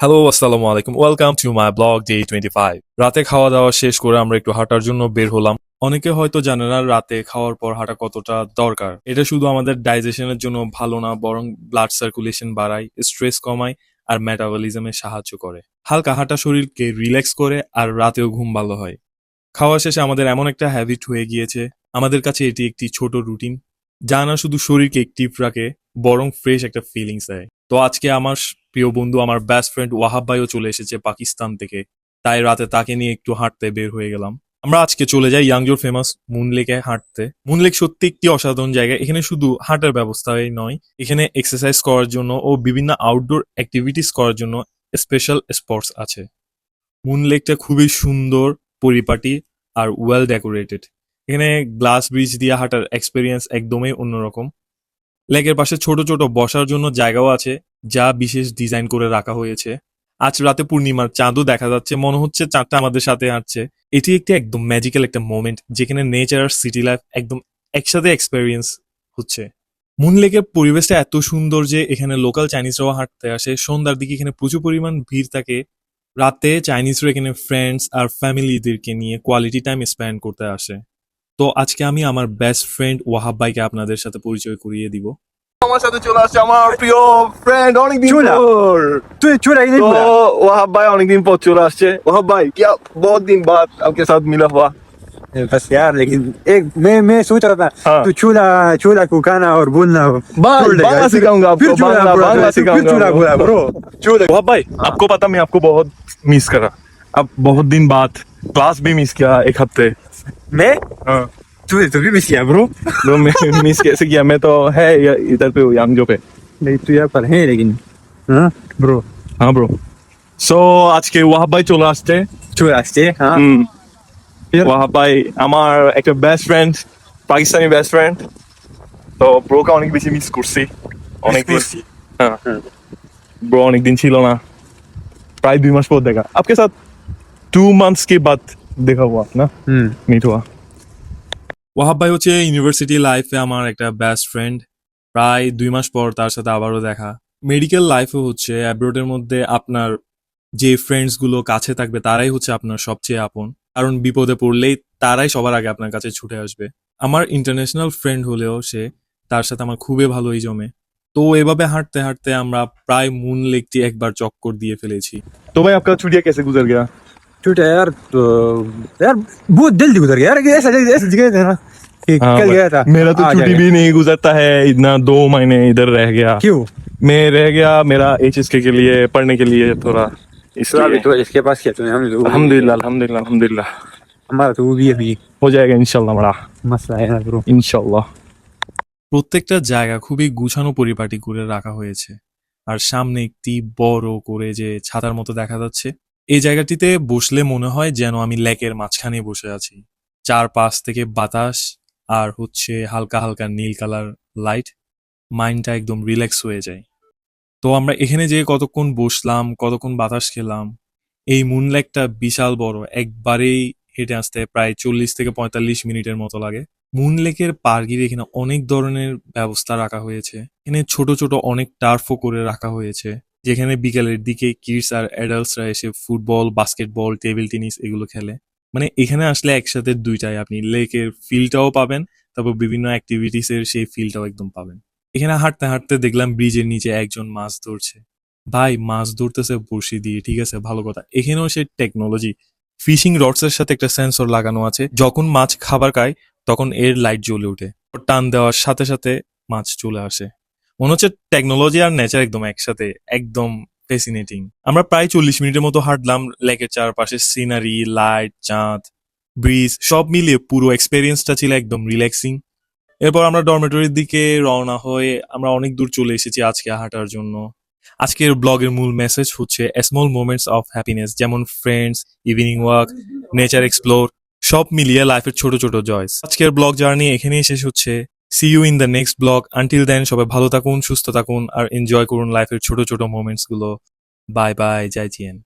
Hello আসসালামু আলাইকুম। Welcome to my blog day twenty five রাতে খাওয়া দাওয়া শেষ করে আমরা একটু হাঁটার জন্য বের হলাম। অনেকে হয়তো জানে না রাতে খাওয়ার পর হাঁটা কতটা দরকার। এটা শুধু আমাদের ডাইজেশনের জন্য ভালো না, বরং ব্লাড সার্কুলেশন বাড়ায় স্ট্রেস কমায় আর মেটাবলিজমে সাহায্য করে। হালকা হাঁটা শরীরকে রিল্যাক্স করে আর রাতেও ঘুম ভালো হয়। খাওয়া শেষে আমাদের এমন একটা হ্যাবিট হয়ে গিয়েছে। আমাদের কাছে এটি একটি ছোট রুটিন যা না শুধু শরীরকে অ্যাক্টিভ রাখে, বরং ফ্রেশ একটা ফিলিংস দেয়। তো আজকে আমার প্রিয় বন্ধু, আমার বেস্ট ফ্রেন্ড ওয়াহাব ভাইও চলে এসেছে পাকিস্তান থেকে। তাই রাতে তাকে নিয়ে একটু হাঁটতে বের হয়ে গেলাম। আমরা আজকে চলে যাই ইয়াংজোর ফেমাস মুনলেকে হাঁটতে। মুনলেক সত্যি একটি অসাধারণ জায়গা। এখানে শুধু হাঁটার ব্যবস্থাই নয়, এখানে এক্সারসাইজ করার জন্য ও বিভিন্ন আউটডোর অ্যাক্টিভিটিস করার জন্য স্পেশাল স্পটস আছে। মুনলেকটা খুবই সুন্দর, পরিপাটি আর ওয়েল ডেকোরেটেড এখানে গ্লাস ব্রিজ দিয়ে হাঁটার এক্সপিরিয়েন্স একদমই অন্যরকম। লেকের পাশে ছোট ছোট বসার জন্য জায়গাও আছে, যা বিশেষ ডিজাইন করে রাখা হয়েছে। আজ রাতে পূর্ণিমার চাঁদও দেখা যাচ্ছে, মনে হচ্ছে চাঁদটা আমাদের সাথে হাঁটছে। এটি একটি একদম ম্যাজিক্যাল একটা মোমেন্ট যেখানে নেচার আর সিটি লাইফ একদম একসাথে এক্সপেরিয়েন্স হচ্ছে। মুন লেকের পরিবেশটা এত সুন্দর যে এখানে লোকাল চাইনিজরাও হাঁটতে আসে। সন্ধ্যার দিকে এখানে প্রচুর পরিমাণ ভিড় থাকে। রাতে চাইনিজরা এখানে ফ্রেন্ডস আর ফ্যামিলিদেরকে নিয়ে কোয়ালিটি টাইম স্পেন্ড করতে আসে। তো আজকে আমি আমার বেস্ট ফ্রেন্ড ওয়াহাব ভাইকে আপনাদের সাথে পরিচয় করিয়ে দিব আমার সাথে চলে আসছে আমার প্রিয় ফ্রেন্ড অনেকদিন চুলা। পর तू चुरा ही नहीं तो बोला वहाब भाई অনেকদিন পর চলে আসছে वहाब भाई क्या बहुत दिन बाद आपके साथ मिला हुआ बस यार लेकिन एक मैं मैं सोच रहा था हाँ। तू चूल्हा चूल्हा कुकाना और बुनना बांग- छोड़ देगा। बांग्ला सिखाऊंगा आपको, फिर चूल्हा बांग्ला- बोला, बांग्ला फिर सिखाऊंगा चूल्हा आपको। बोला ब्रो चूल्हे वहाब भाई आपको पता मैं आपको बहुत मिस करा अब बहुत दिन बाद क्लास भी मिस किया एक हफ्ते मैं हाँ तू तो भी मिस किया ब्रो तो मैं मिस कैसे किया मैं तो है ये- इधर पे यांगजो पे नहीं तू यहाँ पर है लेकिन हाँ ब्रो हाँ ब्रो সো আজকে ওয়াহাব ভাই চলে আসছে चूल्हा से हाँ হুম फिर? ওয়াহাব ভাই আমার একটা best friend Pakistani best friend তো ব্রোকে অনেক বেশি মিস করছি অনেক করছি? হ্যাঁ হুম। ব্রো অনেক দিন ছিল না প্রায় দুই মাস পর দেখা आपके साथ टू मंथ्स के बाद देखा हुआ ना हम्म मीट हुआ ওয়াহাব ভাই হচ্ছে ইউনিভার্সিটি লাইফে আমার একটা বেস্ট ফ্রেন্ড প্রায় দুই মাস পর তার সাথে আবারও দেখা মেডিকেল লাইফে হচ্ছে অ্যাব্রোডের মধ্যে আপনার যে ফ্রেন্ডস গুলো কাছে থাকবে তারাই হচ্ছে আপনার সবচেয়ে আপন কারণ বিপদে পড়লেই তারাই সবার আগে আপনার কাছে ছুটে আসবে আমার ইন্টারন্যাশনাল ফ্রেন্ড হলেও সে তার সাথে আমার খুবই ভালোই জমে তো এভাবে হাঁটতে হাঁটতে আমরা প্রায় মুন লেকটি একবার চক্কর দিয়ে ফেলেছি तो भाई आपका छुट्टियां कैसे गुजर गया छूटा यार तो यार बहुत जल्दी गुजर गया यार ऐसा ऐसा जगह था ना कि हाँ, कल भाई, गया था मेरा तो आज छुट्टी आया। भी नहीं गुजरता है इतना दो महीने इधर रह गया क्यों मैं रह गया मेरा एच के लिए पढ़ने के लिए थोड़ा तो अभी इसलिए तो इसके पास क्या तूने हम तो अल्हम्दुलिल्लाह अल्हम्दुलिल्लाह अल्हम्दुलिल्लाह हमारा तो वो भी अभी हो जाएगा इंशाल्लाह बड़ा मसला है ना ब्रो इंशाल्लाह প্রত্যেকটা জায়গা খুবই গুছানো পরিপাটি করে রাখা হয়েছে আর সামনে একটি বড় করে যে ছাতার মতো দেখা যাচ্ছে এই জায়গাটিতে বসলে মনে হয় যেন আমি লেকের মাঝখানে বসে আছি। চারপাশ থেকে বাতাস আর হচ্ছে হালকা হালকা নীল কালার লাইট মাইন্ডটা একদম রিল্যাক্স হয়ে যায়। তো আমরা এখানে যে কতক্ষণ বসলাম, কতক্ষণ বাতাস খেলাম, এই মুন লেকটা বিশাল বড়, একবারেই হেঁটে আসতে প্রায় চল্লিশ থেকে পঁয়তাল্লিশ মিনিটের মতো লাগে। মুন লেকের পার্কির এখানে অনেক ধরনের ব্যবস্থা রাখা হয়েছে। এখানে ছোট ছোট অনেক টার্ফও করে রাখা হয়েছে। যেখানে বিকেলের দিকে কিডস আর অ্যাডাল্টসরা এসে ফুটবল বাস্কেটবল টেবিল টেনিস এগুলো খেলে। মানে এখানে আসলে একসাথে দুইটাই। আপনি লেকের ফিলটাও পাবেন, তারপর বিভিন্ন অ্যাক্টিভিটিস এর সেই ফিলটাও একদম পাবেন। এখানে হাঁটতে হাঁটতে দেখলাম ব্রিজের নিচে একজন মাছ ধরছে। ভাই, মাছ ধরতেছে বড়শি দিয়ে, ঠিক আছে? ভালো কথা। এখানেও সে টেকনোলজি ফিশিং রডস এর সাথে একটা সেন্সর লাগানো আছে। যখন মাছ খাবার খায়, তখন এর লাইট জ্বলে ওঠে। টান দেওয়ার সাথে সাথে মাছ চলে আসে। মনে হচ্ছে টেকনোলজি আর নেচার একদম একসাথে, একদম ফেসিনেটিং আমরা প্রায় চল্লিশ মিনিটের মতো হাঁটলাম লেকের চারপাশে সিনারি লাইট চাঁদ ব্রিজ সব মিলিয়ে পুরো এক্সপেরিয়েন্সটা ছিল একদম রিল্যাক্সিং এরপর আমরা ডরমেটরির দিকে রওনা হয়ে আমরা অনেক দূর চলে এসেছি আজকে হাঁটার জন্য। আজকের ব্লগের মূল মেসেজ হচ্ছে স্মল মোমেন্টস অফ হ্যাপিনেস যেমন friends evening walk nature explore সব মিলিয়ে লাইফের ছোট ছোট জয়স আজকের ব্লগ জার্নি এখানেই শেষ হচ্ছে। See you in the next blog until then সবাই ভালো থাকুন, সুস্থ থাকুন, আর এনজয় করুন লাইফের ছোট ছোট মোমেন্টসগুলো বাই বাই জয় জিএন